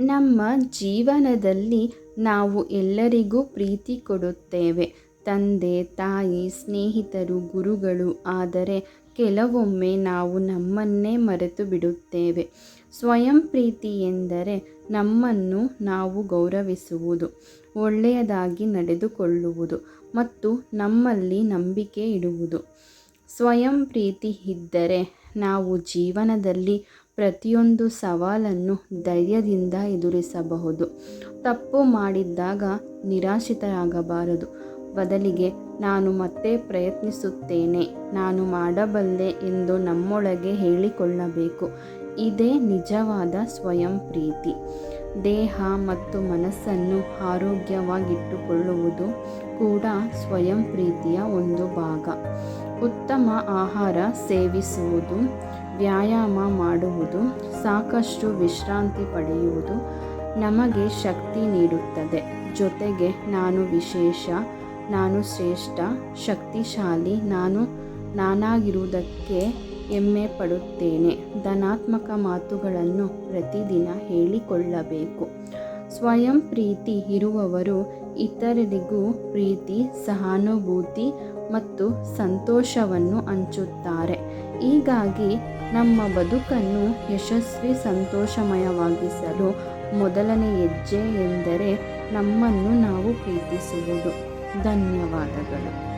ನಮ್ಮ ಜೀವನದಲ್ಲಿ ನಾವು ಎಲ್ಲರಿಗೂ ಪ್ರೀತಿ ಕೊಡುತ್ತೇವೆ. ತಂದೆ, ತಾಯಿ, ಸ್ನೇಹಿತರು, ಗುರುಗಳು, ಆದರೆ ಕೆಲವೊಮ್ಮೆ ನಾವು ನಮ್ಮನ್ನೇ ಮರೆತು ಬಿಡುತ್ತೇವೆ. ಸ್ವಯಂ ಪ್ರೀತಿ ಎಂದರೆ ನಮ್ಮನ್ನು ನಾವು ಗೌರವಿಸುವುದು, ಒಳ್ಳೆಯದಾಗಿ ನಡೆದುಕೊಳ್ಳುವುದು ಮತ್ತು ನಮ್ಮಲ್ಲಿ ನಂಬಿಕೆ ಇಡುವುದು. ಸ್ವಯಂ ಪ್ರೀತಿ ಇದ್ದರೆ ನಾವು ಜೀವನದಲ್ಲಿ ಪ್ರತಿಯೊಂದು ಸವಾಲನ್ನು ಧೈರ್ಯದಿಂದ ಎದುರಿಸಬಹುದು. ತಪ್ಪು ಮಾಡಿದ್ದಾಗ ನಿರಾಶಿತರಾಗಬಾರದು ಬದಲಿಗೆ, ನಾನು ಮತ್ತೆ ಪ್ರಯತ್ನಿಸುತ್ತೇನೆ, ನಾನು ಮಾಡಬಲ್ಲೆ ಎಂದು ನಮ್ಮೊಳಗೆ ಹೇಳಿಕೊಳ್ಳಬೇಕು. ಇದೇ ನಿಜವಾದ ಸ್ವಯಂ ಪ್ರೀತಿ ದೇಹ ಮತ್ತು ಮನಸ್ಸನ್ನು ಆರೋಗ್ಯವಾಗಿಟ್ಟುಕೊಳ್ಳುವುದು ಕೂಡ ಸ್ವಯಂ ಪ್ರೀತಿಯ ಒಂದು ಭಾಗ. ಉತ್ತಮ ಆಹಾರ ಸೇವಿಸುವುದು, ವ್ಯಾಯಾಮ ಮಾಡುವುದು, ಸಾಕಷ್ಟು ವಿಶ್ರಾಂತಿ ಪಡೆಯುವುದು ನಮಗೆ ಶಕ್ತಿ ನೀಡುತ್ತದೆ. ಜೊತೆಗೆ ನಾನು ವಿಶೇಷ, ನಾನು ಶ್ರೇಷ್ಠ, ಶಕ್ತಿಶಾಲಿ, ನಾನು ನಾನಾಗಿರುವುದಕ್ಕೆ ಹೆಮ್ಮೆ ಪಡುತ್ತೇನೆ. ಧನಾತ್ಮಕ ಮಾತುಗಳನ್ನು ಪ್ರತಿದಿನ ಹೇಳಿಕೊಳ್ಳಬೇಕು. ಸ್ವಯಂ ಪ್ರೀತಿ ಇರುವವರು ಇತರರಿಗೂ ಪ್ರೀತಿ, ಸಹಾನುಭೂತಿ ಮತ್ತು ಸಂತೋಷವನ್ನು ಹಂಚುತ್ತಾರೆ. ಹೀಗಾಗಿ ನಮ್ಮ ಬದುಕನ್ನು ಯಶಸ್ವಿ, ಸಂತೋಷಮಯವಾಗಿಸಲು ಮೊದಲನೇ ಹೆಜ್ಜೆ ಎಂದರೆ ನಮ್ಮನ್ನು ನಾವು ಪ್ರೀತಿಸುವುದು. ಧನ್ಯವಾದಗಳು.